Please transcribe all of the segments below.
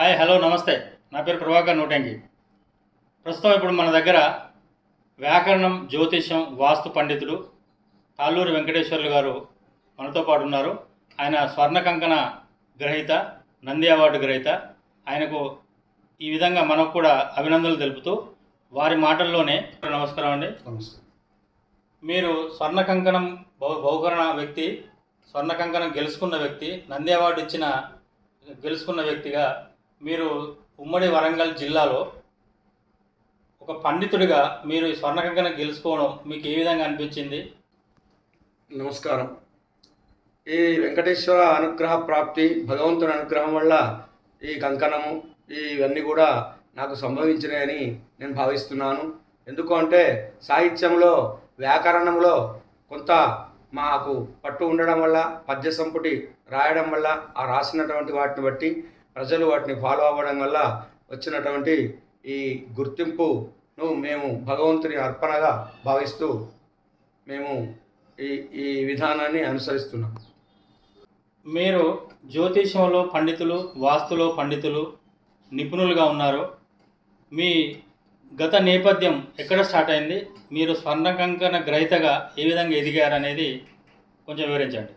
Hi hello నమస్తే. నా పేరు ప్రభాకర్ నూటంకి ప్రస్తుతం ఇప్పుడు మన దగ్గర వ్యాకరణం జ్యోతిష్యం వాస్తు పండితుడు తాళ్ళూరి వెంకటేశ్వర్లు గారు మనతో పాటు ఉన్నారు. ఆయన స్వర్ణ కంకణ గ్రహీత నంది అవార్డు గ్రహీత. ఆయనకు ఈ విధంగా మనకు కూడా అభినందనలు తెలుపుతూ వారి మాటల్లోనే నమస్కారం అండి. నమస్తే. మీరు స్వర్ణ కంకణం బహు బహుకరణ వ్యక్తి స్వర్ణ కంకణం గెలుచుకున్న వ్యక్తి నంది అవార్డు ఇచ్చిన గెలుచుకున్న వ్యక్తిగా మీరు ఉమ్మడి వరంగల్ జిల్లాలో ఒక పండితుడిగా మీరు ఈ స్వర్ణకంకణ గెలుచుకోవడం మీకు ఏ విధంగా అనిపించింది? నమస్కారం. ఈ వెంకటేశ్వర అనుగ్రహ ప్రాప్తి భగవంతుని అనుగ్రహం వల్ల ఈ కంకణము ఇవన్నీ కూడా నాకు సంభవించినాయని నేను భావిస్తున్నాను. ఎందుకు అంటే సాహిత్యంలో వ్యాకరణంలో కొంత మాకు పట్టు ఉండడం వల్ల పద్య సంపుటి రాయడం వల్ల ఆ రాసినటువంటి వాటిని బట్టి ప్రజలు వాటిని ఫాలో అవ్వడం వల్ల వచ్చినటువంటి ఈ గుర్తింపును మేము భగవంతుని అర్పణగా భావిస్తూ మేము ఈ ఈ విధానాన్ని అనుసరిస్తున్నాం. మీరు జ్యోతిష్యంలో పండితులు వాస్తులో పండితులు నిపుణులుగా ఉన్నారు. మీ గత నేపథ్యం ఎక్కడ స్టార్ట్ అయింది? మీరు స్వర్ణ కంకణ గ్రహీతగా ఏ విధంగా ఎదిగారు అనేది కొంచెం వివరించండి.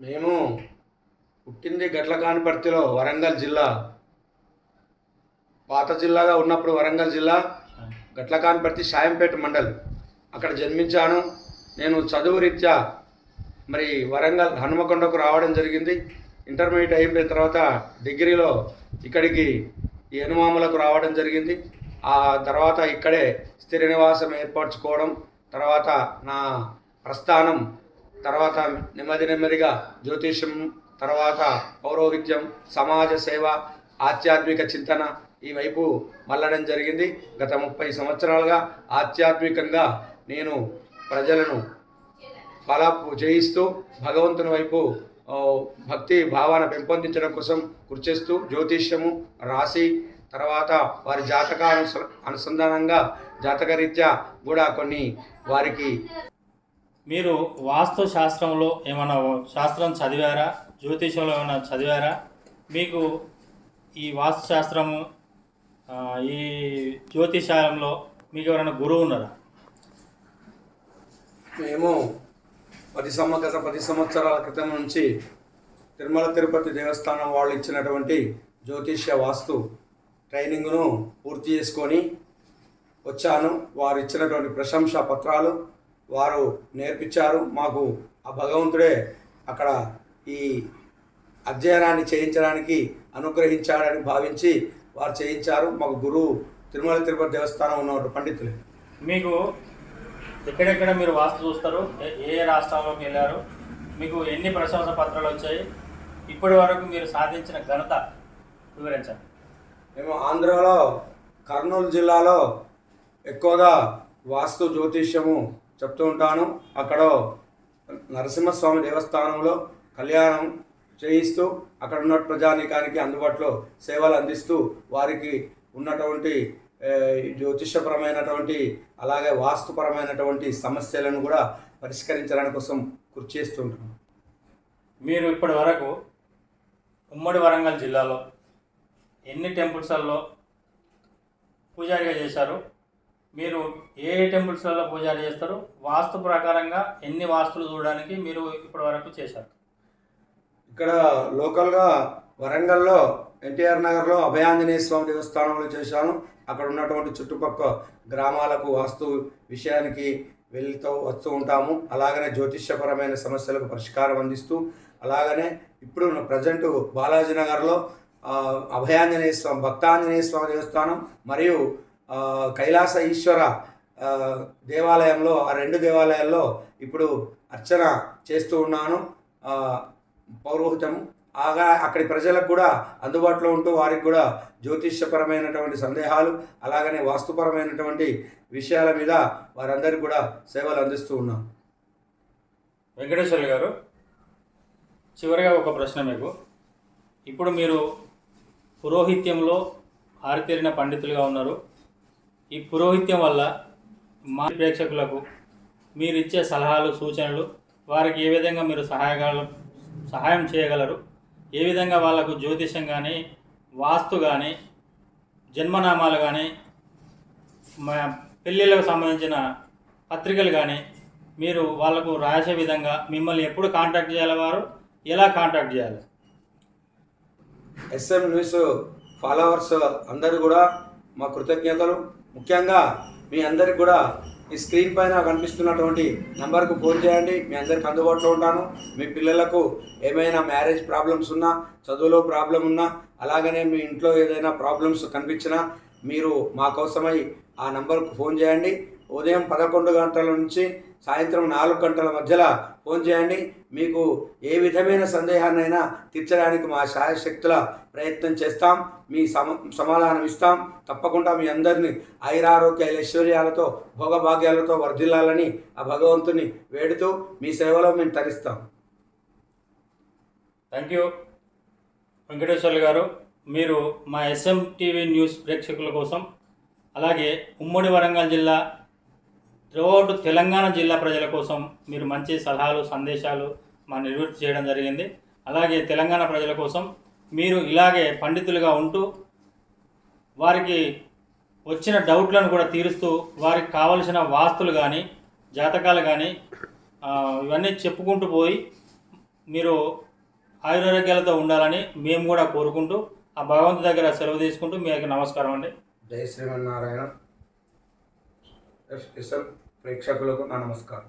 మేము పుట్టింది గట్లకానిపర్తిలో వరంగల్ జిల్లా. పాత జిల్లాగా ఉన్నప్పుడు వరంగల్ జిల్లా గట్లకానిపర్తి సాయంపేట మండల్. అక్కడ జన్మించాను. నేను చదువు రీత్యా మరి వరంగల్ హనుమకొండకు రావడం జరిగింది. ఇంటర్మీడియట్ అయిపోయిన తర్వాత డిగ్రీలో ఇక్కడికి ఈ రావడం జరిగింది. ఆ తర్వాత ఇక్కడే స్థిర నివాసం ఏర్పరచుకోవడం తర్వాత నా ప్రస్థానం తర్వాత నెమ్మది నెమ్మదిగా జ్యోతిష్యం తర్వాత పౌరోహిత్యం సమాజ సేవ ఆధ్యాత్మిక చింతన ఈ వైపు మళ్ళడం జరిగింది. గత ముప్పై సంవత్సరాలుగా ఆధ్యాత్మికంగా నేను ప్రజలను ఫలాపు చేయిస్తూ భగవంతుని వైపు భక్తి భావన పెంపొందించడం కోసం కృషి చేస్తూ జ్యోతిష్యము రాశి తర్వాత వారి జాతక అనుస- అనుసంధానంగా జాతకరీత్యా కూడా కొన్ని వారికి మీరు వాస్తు శాస్త్రంలో ఏమైనా శాస్త్రం చదివారా? జ్యోతిషంలో ఏమైనా చదివారా? మీకు ఈ వాస్తుశాస్త్రము ఈ జ్యోతిషాలంలో మీకు ఎవరైనా గురువు ఉన్నారా? మేము పది సంవత్సర గత పది సంవత్సరాల క్రితం నుంచి తిరుమల తిరుపతి దేవస్థానం వాళ్ళు ఇచ్చినటువంటి జ్యోతిష్య వాస్తు ట్రైనింగ్ను పూర్తి చేసుకొని వచ్చాను. వారు ఇచ్చినటువంటి ప్రశంసా పత్రాలు వారు నేర్పించారు. మాకు ఆ భగవంతుడే అక్కడ ఈ అధ్యయనాన్ని చేయించడానికి అనుగ్రహించాడని భావించి వారు చేయించారు. మాకు గురువు తిరుమల తిరుపతి దేవస్థానం ఉన్న పండితులే. మీకు ఎక్కడెక్కడ మీరు వాస్తు చూస్తారు? ఏ- ఏ రాష్ట్రాల్లోకి వెళ్ళారు? మీకు ఎన్ని ప్రశంస పత్రాలు వచ్చాయి? ఇప్పటి వరకు మీరు సాధించిన ఘనత వివరించండి. మేము ఆంధ్రాలో కర్నూలు జిల్లాలో ఎక్కువగా వాస్తు జ్యోతిష్యము చెప్తూ ఉంటాను. అక్కడ నరసింహస్వామి దేవస్థానంలో కళ్యాణం చేయిస్తూ అక్కడ ఉన్న ప్రజానీకానికి అందుబాటులో సేవలు అందిస్తూ వారికి ఉన్నటువంటి జ్యోతిషపరమైనటువంటి అలాగే వాస్తుపరమైనటువంటి సమస్యలను కూడా పరిష్కరించడానికి కోసం కృషి చేస్తుంటాం మీరు ఇప్పటి వరకు ఉమ్మడి వరంగల్ జిల్లాలో ఎన్ని టెంపుల్స్లలో పూజారిగా చేశారు? మీరు ఏ ఏ టెంపుల్స్లలో పూజారి చేస్తారు? వాస్తు ప్రకారంగా ఎన్ని వాస్తులు చూడడానికి మీరు ఇప్పటి వరకు చేశారు? ఇక్కడ లోకల్గా వరంగల్లో ఎన్టీఆర్ నగర్లో అభయాంజనేయ స్వామి దేవస్థానంలో చేశాను. అక్కడ ఉన్నటువంటి చుట్టుపక్కల గ్రామాలకు వాస్తు విషయానికి వెళ్తూ వస్తూ ఉంటాము. అలాగనే జ్యోతిష్యపరమైన సమస్యలకు పరిష్కారం అందిస్తూ అలాగనే ఇప్పుడు ప్రజెంట్ బాలాజీ నగర్లో అభయాంజనేయ స్వామి భక్తాంజనేయ స్వామి దేవస్థానం మరియు కైలాస ఈశ్వర దేవాలయంలో ఆ రెండు దేవాలయాల్లో ఇప్పుడు అర్చన చేస్తూ ఉన్నాను. పౌరోహితం ఆగా అక్కడి ప్రజలకు కూడా అందుబాటులో ఉంటూ వారికి కూడా జ్యోతిష్యపరమైనటువంటి సందేహాలు అలాగనే వాస్తుపరమైనటువంటి విషయాల మీద వారందరికీ కూడా సేవలు అందిస్తూ ఉన్నాం. వెంకటేశ్వర్లు గారు చివరిగా ఒక ప్రశ్న మీకు. ఇప్పుడు మీరు పురోహిత్యంలో ఆరితేరిన పండితులుగా ఉన్నారు. ఈ పురోహిత్యం వల్ల మా ప్రేక్షకులకు మీరు ఇచ్చే సలహాలు సూచనలు వారికి ఏ విధంగా మీరు సహాయగల సహాయం చేయగలరు. ఏ విధంగా వాళ్ళకు జ్యోతిషం కానీ వాస్తు కానీ జన్మనామాలు కానీ మా పెళ్ళిళ్ళకు సంబంధించిన పత్రికలు కానీ మీరు వాళ్ళకు రాసే విధంగా మిమ్మల్ని ఎప్పుడు కాంటాక్ట్ చేయాలి వారు? ఎలా కాంటాక్ట్ చేయాలి? ఎస్ఎం న్యూస్ ఫాలోవర్స్ అందరూ కూడా మా కృతజ్ఞతలు. ముఖ్యంగా మీ అందరికి కూడా ఈ స్క్రీన్ పైన కనిపిస్తున్నటువంటి నెంబర్కు ఫోన్ చేయండి. మీ అందరికి అందుబాటులో ఉంటాను. మీ పిల్లలకు ఏమైనా మ్యారేజ్ ప్రాబ్లమ్స్ ఉన్నా చదువులో ప్రాబ్లం ఉన్నా అలాగనే మీ ఇంట్లో ఏదైనా ప్రాబ్లమ్స్ కనిపించినా మీరు మా కోసమై ఆ నెంబర్కు ఫోన్ చేయండి. ఉదయం పదకొండు గంటల నుంచి సాయంత్రం నాలుగు గంటల మధ్యలో ఫోన్ చేయండి. మీకు ఏ విధమైన సందేహాన్నైనా తీర్చడానికి మా శాయశక్తుల ప్రయత్నం చేస్తాం. మీ సమ సమాధానం ఇస్తాం. తప్పకుండా మీ అందరినీ ఐరారోగ్య ఐశ్వర్యాలతో భోగభాగ్యాలతో వర్ధిల్లాలని ఆ భగవంతుని వేడుతూ మీ సేవలో మేము తరిస్తాం. థ్యాంక్ యూ వెంకటేశ్వర్లు గారు మీరు మా ఎస్ఎం టీవీ న్యూస్ ప్రేక్షకుల కోసం అలాగే ఉమ్మడి వరంగల్ జిల్లా త్రూఅవుట్ తెలంగాణ జిల్లా ప్రజల కోసం మీరు మంచి సలహాలు సందేశాలు మా నిర్వృత్తి చేయడం జరిగింది. అలాగే తెలంగాణ ప్రజల కోసం మీరు ఇలాగే పండితులుగా ఉంటూ వారికి వచ్చిన డౌట్లను కూడా తీరుస్తూ వారికి కావలసిన వాస్తులు కానీ జాతకాలు కానీ ఇవన్నీ చెప్పుకుంటూ పోయి మీరు ఆయురారోగ్యాలతో ఉండాలని మేము కూడా కోరుకుంటూ ఆ భగవంతు దగ్గర సెలవు తీసుకుంటూ మీకు నమస్కారం అండి. జై శ్రీమన్నారాయణ. ఎస్ ఎస్ఎం ప్రేక్షకులకు నా నమస్కారం.